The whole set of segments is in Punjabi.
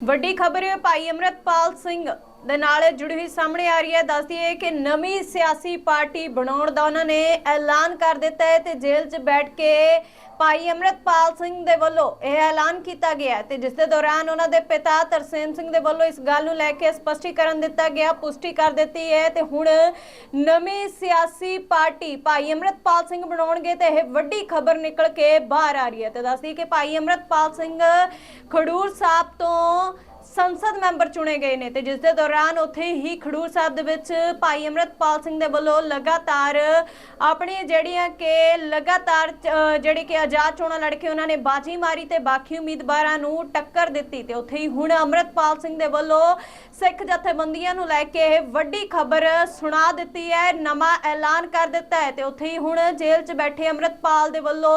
ਵੱਡੀ ਖਬਰ ਹੈ ਭਾਈ ਅਮਰਤਪਾਲ ਸਿੰਘ ਦੇ ਨਾਲ ਜੁੜੀ ਹੋਈ ਸਾਹਮਣੇ ਆ ਰਹੀ ਹੈ। ਦੱਸਦੀ ਹੈ ਕਿ ਨਵੀਂ ਸਿਆਸੀ ਪਾਰਟੀ ਬਣਾਉਣ ਦਾ ਉਹਨਾਂ ਨੇ ਐਲਾਨ ਕਰ ਦਿੱਤਾ ਹੈ ਤੇ ਜੇਲ੍ਹ 'ਚ ਬੈਠ ਕੇ ਭਾਈ ਅਮਰਤਪਾਲ ਸਿੰਘ ਦੇ ਵੱਲੋਂ ਇਹ ਐਲਾਨ ਕੀਤਾ ਗਿਆ ਤੇ ਜਿਸ ਦੇ ਦੌਰਾਨ ਉਹਨਾਂ ਦੇ ਪਿਤਾ ਤਰਸੇਮ ਸਿੰਘ ਦੇ ਵੱਲੋਂ ਇਸ ਗੱਲ ਨੂੰ ਲੈ ਕੇ ਸਪਸ਼ਟੀਕਰਨ ਦਿੱਤਾ ਗਿਆ, ਪੁਸ਼ਟੀ ਕਰ ਦਿੱਤੀ ਹੈ ਤੇ ਹੁਣ ਨਵੀਂ ਸਿਆਸੀ ਪਾਰਟੀ ਭਾਈ ਅਮਰਤਪਾਲ ਸਿੰਘ ਬਣਾਉਣਗੇ ਤੇ ਇਹ ਵੱਡੀ ਖਬਰ ਨਿਕਲ ਕੇ ਬਾਹਰ ਆ ਰਹੀ ਹੈ। ਤੇ ਦੱਸਦੀ ਕਿ ਭਾਈ ਅਮਰਤਪਾਲ ਸਿੰਘ ਖਡੂਰ ਸਾਹਿਬ ਤੋਂ ਸੰਸਦ ਮੈਂਬਰ ਚੁਣੇ ਗਏ ਨੇ ਤੇ ਜਿਸ ਦੇ ਦੌਰਾਨ ਉੱਥੇ ਹੀ ਖਡੂਰ ਸਾਹਿਬ ਦੇ ਵਿੱਚ ਭਾਈ ਅਮਰਤਪਾਲ ਸਿੰਘ ਦੇ ਵੱਲੋਂ ਲਗਾਤਾਰ ਆਪਣੀ ਜਿਹੜੀਆਂ ਕਿ ਲਗਾਤਾਰ ਅਹ, ਜਿਹੜੀ ਕਿ ਆਜ਼ਾਦ ਚੋਣਾਂ ਲੜ ਕੇ ਉਹਨਾਂ ਨੇ ਬਾਜੀ ਮਾਰੀ ਤੇ ਬਾਕੀ ਉਮੀਦਵਾਰਾਂ ਨੂੰ ਟੱਕਰ ਦਿੱਤੀ ਤੇ ਉੱਥੇ ਹੀ ਹੁਣ ਅਮਰਤਪਾਲ ਸਿੰਘ ਦੇ ਵੱਲੋਂ ਸਿੱਖ ਜਥੇਬੰਦੀਆਂ ਨੂੰ ਲੈ ਕੇ ਇਹ ਵੱਡੀ ਖਬਰ ਸੁਣਾ ਦਿੱਤੀ ਹੈ ਨਵਾਂ ਐਲਾਨ ਕਰ ਦਿੱਤਾ ਹੈ ਤੇ ਉੱਥੇ ਹੀ ਹੁਣ ਜੇਲ੍ਹ 'ਚ ਬੈਠੇ ਅਮਰਤਪਾਲ ਦੇ ਵੱਲੋਂ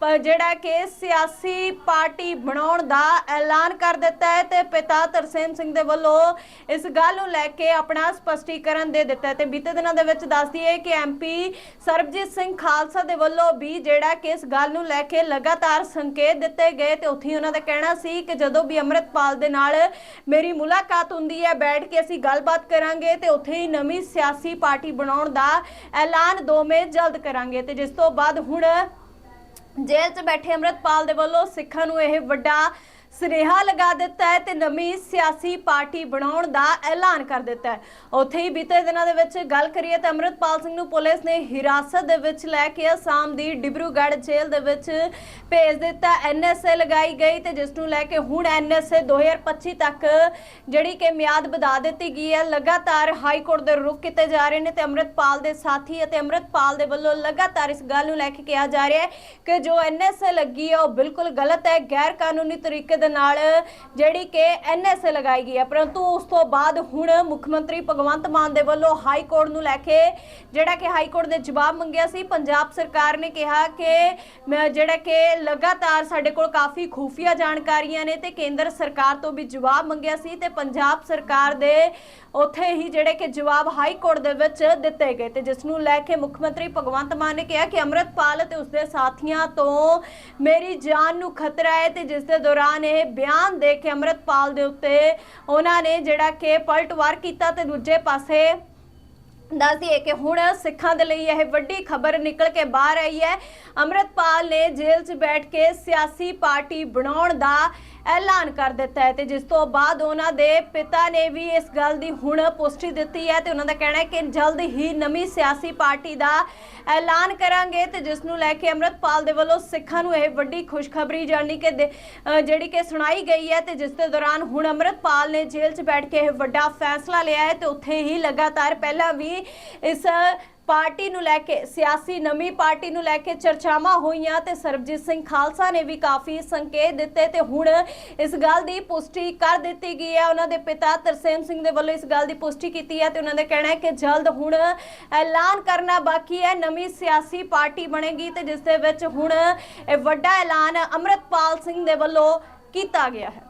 ਪ- ਜਿਹੜਾ ਕਿ ਸਿਆਸੀ ਪਾਰਟੀ ਬਣਾਉਣ ਦਾ ਐਲਾਨ ਕਰ ਦਿੱਤਾ ਹੈ ਤੇ ਪਿਤਾ ਤਰਸੇਮ ਸਿੰਘ ਦੇ ਵੱਲੋਂ ਇਸ ਗੱਲ ਨੂੰ ਲੈ ਕੇ ਆਪਣਾ ਸਪਸ਼ਟੀਕਰਨ ਦੇ ਦਿੱਤਾ ਤੇ ਬੀਤੇ ਦਿਨਾਂ ਦੇ ਵਿੱਚ ਦੱਸਦੀ ਹੈ ਕਿ ਐਮਪੀ ਸਰਬਜੀਤ ਸਿੰਘ ਖਾਲਸਾ ਦੇ ਵੱਲੋਂ ਵੀ ਜਿਹੜਾ ਕਿ ਇਸ ਗੱਲ ਨੂੰ ਲੈ ਕੇ ਲਗਾਤਾਰ ਸੰਕੇਤ ਦਿੱਤੇ ਗਏ ਤੇ ਉੱਥੇ ਉਹਨਾਂ ਦਾ ਕਹਿਣਾ ਸੀ ਕਿ ਜਦੋਂ ਵੀ ਅੰਮ੍ਰਿਤਪਾਲ ਦੇ ਨਾਲ ਮੇਰੀ ਮੁਲਾਕਾਤ ਹੁੰਦੀ ਹੈ, ਬੈਠ ਕੇ ਅਸੀਂ ਗੱਲਬਾਤ ਕਰਾਂਗੇ ਤੇ ਉੱਥੇ ਹੀ ਨਵੀਂ ਸਿਆਸੀ ਪਾਰਟੀ ਬਣਾਉਣ ਦਾ ਐਲਾਨ ਦੋਵੇਂ ਜਲਦ ਕਰਾਂਗੇ। ਤੇ ਜਿਸ ਤੋਂ ਬਾਅਦ ਹੁਣ ਜੇਲ੍ਹ 'ਚ ਬੈਠੇ ਅੰਮ੍ਰਿਤਪਾਲ ਦੇ ਵੱਲੋਂ ਸਿੱਖਾਂ ਨੂੰ ਇਹ ਵੱਡਾ ਸੁਨੇਹਾ ਲਗਾ ਦਿੱਤਾ ਹੈ ਤੇ ਨਵੀਂ ਸਿਆਸੀ ਪਾਰਟੀ ਬਣਾਉਣ ਦਾ ਐਲਾਨ ਕਰ ਦਿੱਤਾ ਹੈ। ਉੱਥੇ ਹੀ ਬੀਤੇ ਦਿਨਾਂ ਦੇ ਵਿੱਚ ਗੱਲ ਕਰੀਏ ਤਾਂ ਅੰਮ੍ਰਿਤਪਾਲ ਸਿੰਘ ਨੂੰ ਪੁਲਿਸ ਨੇ ਹਿਰਾਸਤ ਦੇ ਵਿੱਚ ਲੈ ਕੇ ਅਸਾਮ ਦੀ ਡਿਬਰੂਗੜ੍ਹ ਜੇਲ੍ਹ ਦੇ ਵਿੱਚ ਭੇਜ ਦਿੱਤਾ। ਐਨਐਸਏ ਲਗਾਈ ਗਈ ਤੇ ਜਿਸ ਨੂੰ ਲੈ ਕੇ ਹੁਣ ਐਨਐਸਏ 2025 ਤੱਕ ਜਿਹੜੀ ਕਿ ਮਿਆਦ ਵਧਾ ਦਿੱਤੀ ਗਈ ਹੈ। ਲਗਾਤਾਰ ਹਾਈ ਕੋਰਟ ਦੇ ਰੁਕ ਕੀਤੇ ਜਾ ਰਹੇ ਨੇ ਤੇ ਅੰਮ੍ਰਿਤਪਾਲ ਦੇ ਸਾਥੀ ਅਤੇ ਅੰਮ੍ਰਿਤਪਾਲ ਦੇ ਵੱਲੋਂ ਲਗਾਤਾਰ ਇਸ ਗੱਲ ਨੂੰ ਲੈ ਕੇ ਕਿਹਾ ਜਾ ਰਿਹਾ ਹੈ ਕਿ ਜੋ ਐਨਐਸਏ ਲੱਗੀ ਹੈ ਉਹ ਬਿਲਕੁਲ ਗਲਤ ਹੈ। ਗੈਰ ਕਾਨੂੰਨੀ ਤਰੀਕੇ ਦੇ ਨਾਲ ਜਿਹੜੀ ਕਿ ਐਨਐਸਏ ਲਗਾਈ ਗਈ ਹੈ। ਪਰੰਤੂ ਉਸ ਤੋਂ ਬਾਅਦ ਹੁਣ ਮੁੱਖ ਮੰਤਰੀ ਭਗਵੰਤ ਮਾਨ ਦੇ ਵੱਲੋਂ ਹਾਈ ਕੋਰਟ ਨੂੰ ਲੈ ਕੇ ਜਿਹੜਾ ਕਿ ਹਾਈ ਕੋਰਟ ਦੇ ਜਵਾਬ ਮੰਗਿਆ ਸੀ, ਪੰਜਾਬ ਸਰਕਾਰ ਨੇ ਕਿਹਾ ਕਿ ਜਿਹੜਾ ਕਿ ਲਗਾਤਾਰ ਸਾਡੇ ਕੋਲ ਕਾਫੀ ਖੂਫੀਆ ਜਾਣਕਾਰੀਆਂ ਨੇ ਤੇ ਕੇਂਦਰ ਸਰਕਾਰ ਤੋਂ ਵੀ ਜਵਾਬ ਮੰਗਿਆ ਸੀ ਤੇ ਪੰਜਾਬ ਸਰਕਾਰ ਦੇ ਉੱਥੇ ਹੀ ਜਿਹੜੇ ਕਿ ਜਵਾਬ ਹਾਈ ਕੋਰਟ ਦੇ ਵਿੱਚ ਦਿੱਤੇ ਗਏ ਤੇ ਜਿਸ ਨੂੰ ਲੈ ਕੇ ਮੁੱਖ ਮੰਤਰੀ ਭਗਵੰਤ ਮਾਨ ਨੇ ਕਿਹਾ ਕਿ ਅੰਮ੍ਰਿਤਪਾਲ ਤੇ ਉਸਦੇ ਸਾਥੀਆਂ ਤੋਂ ਮੇਰੀ ਜਾਨ ਨੂੰ ਖਤਰਾ ਹੈ ਤੇ ਜਿਸ ਦੇ ਦੌਰਾਨ ਇਹ ਬਿਆਨ ਦੇ ਕੇ ਅੰਮ੍ਰਿਤਪਾਲ ਦੇ ਉੱਤੇ ਉਹਨਾਂ ਨੇ ਜਿਹੜਾ ਕਿ ਪਲਟਵਾਰ ਕੀਤਾ ਤੇ ਦੂਜੇ ਪਾਸੇ ਦੱਸ ਦਈਏ ਕਿ ਹੁਣ ਸਿੱਖਾਂ ਦੇ ਲਈ ਇਹ ਵੱਡੀ ਖਬਰ ਨਿਕਲ ਕੇ ਬਾਹਰ ਆਈ ਹੈ। ਅੰਮ੍ਰਿਤਪਾਲ ਨੇ ਜੇਲ੍ਹ 'ਚ ਬੈਠ ਕੇ ਸਿਆਸੀ ਪਾਰਟੀ ਬਣਾਉਣ ਦਾ ਐਲਾਨ ਕਰ ਦਿੱਤਾ ਹੈ ਤੇ ਜਿਸ ਤੋਂ ਬਾਅਦ ਉਹਨਾਂ ਦੇ ਪਿਤਾ ਨੇ ਵੀ ਇਸ ਗੱਲ ਦੀ ਹੁਣ ਪੁਸ਼ਟੀ ਦਿੱਤੀ ਹੈ ਤੇ ਉਹਨਾਂ ਦਾ ਕਹਿਣਾ ਹੈ ਕਿ ਜਲਦ ਹੀ ਨਵੀਂ ਸਿਆਸੀ ਪਾਰਟੀ ਦਾ ਐਲਾਨ ਕਰਾਂਗੇ ਤੇ ਜਿਸ ਨੂੰ ਲੈ ਕੇ ਅੰਮ੍ਰਿਤਪਾਲ ਦੇ ਵੱਲੋਂ ਸਿੱਖਾਂ ਨੂੰ ਇਹ ਵੱਡੀ ਖੁਸ਼ਖਬਰੀ ਜਾਣੀ ਕਿ ਦੇ- ਜਿਹੜੀ ਕਿ ਸੁਣਾਈ ਗਈ ਹੈ ਤੇ ਜਿਸ ਦੇ ਦੌਰਾਨ ਹੁਣ ਅੰਮ੍ਰਿਤਪਾਲ ਨੇ ਜੇਲ੍ਹ 'ਚ ਬੈਠ ਕੇ ਇਹ ਵੱਡਾ ਫੈਸਲਾ ਲਿਆ ਹੈ ਤੇ ਉੱਥੇ ਹੀ ਲਗਾਤਾਰ ਪਹਿਲਾਂ ਵੀ ਇਸ ਪਾਰਟੀ ਨੂੰ ਲੈ ਕੇ, ਸਿਆਸੀ ਨਵੀਂ ਪਾਰਟੀ ਨੂੰ ਲੈ ਕੇ ਚਰਚਾਵਾਂ ਹੋਈਆਂ ਤੇ ਸਰਬਜੀਤ ਸਿੰਘ ਖਾਲਸਾ ਨੇ ਵੀ ਕਾਫੀ ਸੰਕੇਤ ਦਿੱਤੇ ਤੇ ਹੁਣ ਇਸ ਗੱਲ ਦੀ ਪੁਸ਼ਟੀ ਕਰ ਦਿੱਤੀ ਗਈ ਹੈ। ਉਹਨਾਂ ਦੇ ਪਿਤਾ ਤਰਸੇਮ ਸਿੰਘ ਦੇ ਵੱਲੋਂ ਇਸ ਗੱਲ ਦੀ ਪੁਸ਼ਟੀ ਕੀਤੀ ਹੈ ਤੇ ਉਹਨਾਂ ਦਾ ਕਹਿਣਾ ਹੈ ਕਿ ਜਲਦ ਹੁਣ ਐਲਾਨ ਕਰਨਾ ਬਾਕੀ ਹੈ। ਨਵੀਂ ਸਿਆਸੀ ਪਾਰਟੀ ਬਣੇਗੀ ਤੇ ਜਿਸ ਦੇ ਵਿੱਚ ਹੁਣ ਇਹ ਵੱਡਾ ਐਲਾਨ ਅੰਮ੍ਰਿਤਪਾਲ ਸਿੰਘ ਦੇ ਵੱਲੋਂ ਕੀਤਾ ਗਿਆ ਹੈ।